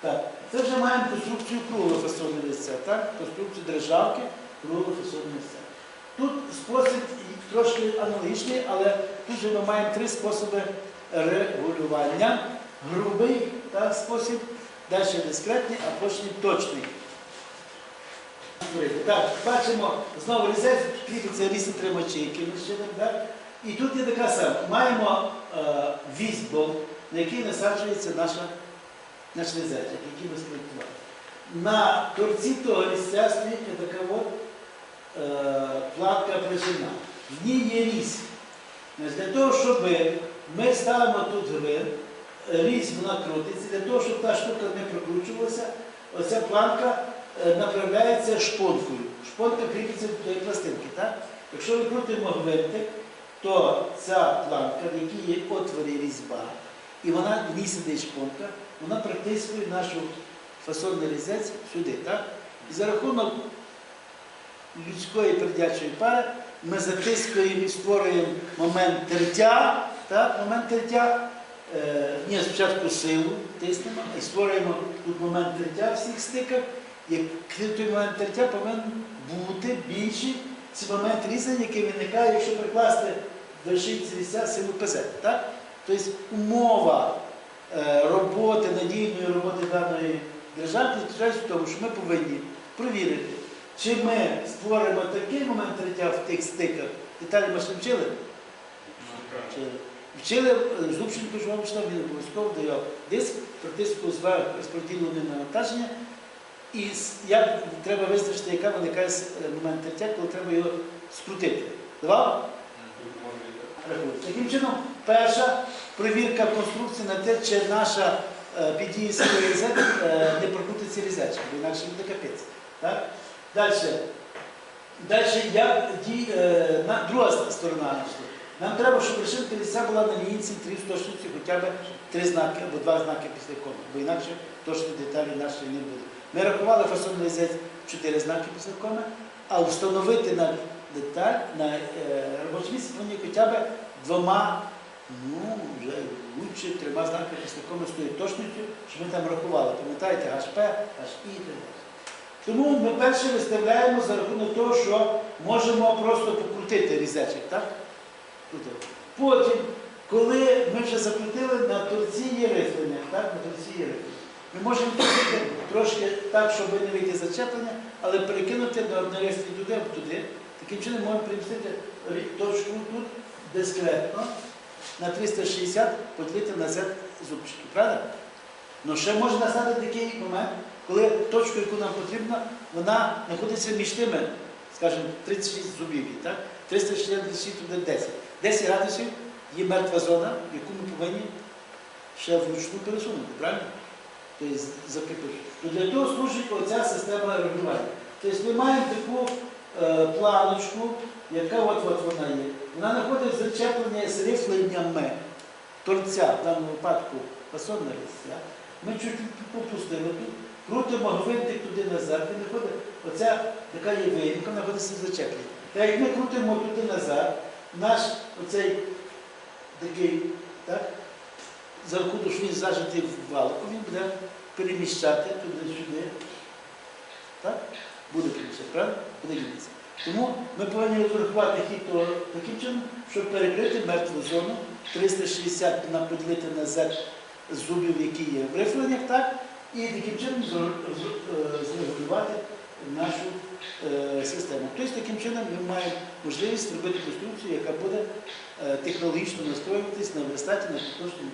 Так, це вже маємо конструкцію круглого фасонного листя, так? Конструкцію державки круглого фасонного листя. Тут спосіб трошки аналогічний, але тут же ми маємо три способи регулювання. Грубий так, спосіб, далі дискретний, а потім точний. Так, бачимо, знову різець, кріпиться різні тримачі, якимось чином. Так? І тут є така сама. Маємо е, візьбол, на який насаджується наша, наш різець, який ми спроектували. На торці того різця стоїть така от, е, платка прижина. В ній є різь. Для того, щоб ми ставимо тут гвинт, різь вона крутиться, для того, щоб та штука не прокручувалася, оця планка е, направляється шпонкою. Шпонка кріпиться до тієї пластинки. Так? Якщо ми крутимо гвинтик, то ця планка, в якій є отворі різьба, і вона в ній сидить шпонка, вона притискує нашу фасонний різець сюди. Так? І за рахунок людської передячої пари ми затискуємо і створюємо момент тертя, так? момент тертя. Е, ні, спочатку силу тиснемо і створюємо тут момент тертя всіх стиках. Як той момент тертя повинен бути більший, це момент різання, який виникає, якщо прикласти до шийці лістя силу ПЗ. Так? Тобто умова е, роботи, надійної роботи даної держави заключається в тому, що ми повинні провірити, чи ми створимо такий момент тертя в тих стиках. Деталі ми ж не вчили? Вчили. Вчили е, Зубченко, що вам читав, він обов'язково дає диск, притиску зверху розподілене навантаження. І як треба визначити, яка виникає е, момент тертя, коли треба його скрутити. Давав? Рахуй. Таким чином, перша перевірка конструкції на те, чи наша е, під різет е, не прокрутиться різечка, бо інакше буде капець. Так? Далі. Далі, як ді, е, на, друга сторона. значить. Нам треба, щоб решинка ліса була на лінійці три в точності хоча б три знаки або два знаки після коми, бо інакше точні деталі нашої не буде. Ми рахували фасонний лізець чотири знаки після коми, а встановити на деталь, на е, робоче місце повинні хоча б двома, ну, вже лучше трьома знаками з тою точністю, що ми там рахували. Пам'ятаєте, HP, HI і так далі. Тому ми перше виставляємо за рахунок того, що можемо просто покрутити різечок, так? Потім, коли ми вже закрутили, на торці є рифлення, так? На торці рифлення. Ми можемо трошки так, щоб не вийти зачеплення, але перекинути на одне туди або туди. Таким чином можемо примістити точку тут дискретно на 360 поділити на Z зубчики. Правда? Ну ще може настати такий момент, коли точку, яку нам потрібно, вона знаходиться між тими, скажімо, 36 зубів, так? 360 буде 10. 10 градусів є мертва зона, яку ми повинні ще вручну пересунути, правильно? Тобто закріпити. То для того служить оця система регулювання. Тобто ми маємо таку е, планочку, яка от, от вона є. Вона знаходить зачеплення з рифленнями торця, в даному випадку фасонна листя. Ми чуть попустили тут, крутимо гвинтик туди назад, і виходить оця така є виїмка, знаходиться в зачепленні. Та як ми крутимо туди назад, наш оцей такий, так, за рахунок, що він зажитий в валку, він буде переміщати туди-сюди. Так? Буде Буде ділитися. Тому ми повинні розрахувати хід того таким чином, щоб перекрити мертву зону 360 на поділити на Z зубів, які є в рифленнях, так? І таким чином е, зрегулювати нашу е, систему. Тобто таким чином ми маємо можливість зробити конструкцію, яка буде е, технологічно настроюватись на верстаті на поточному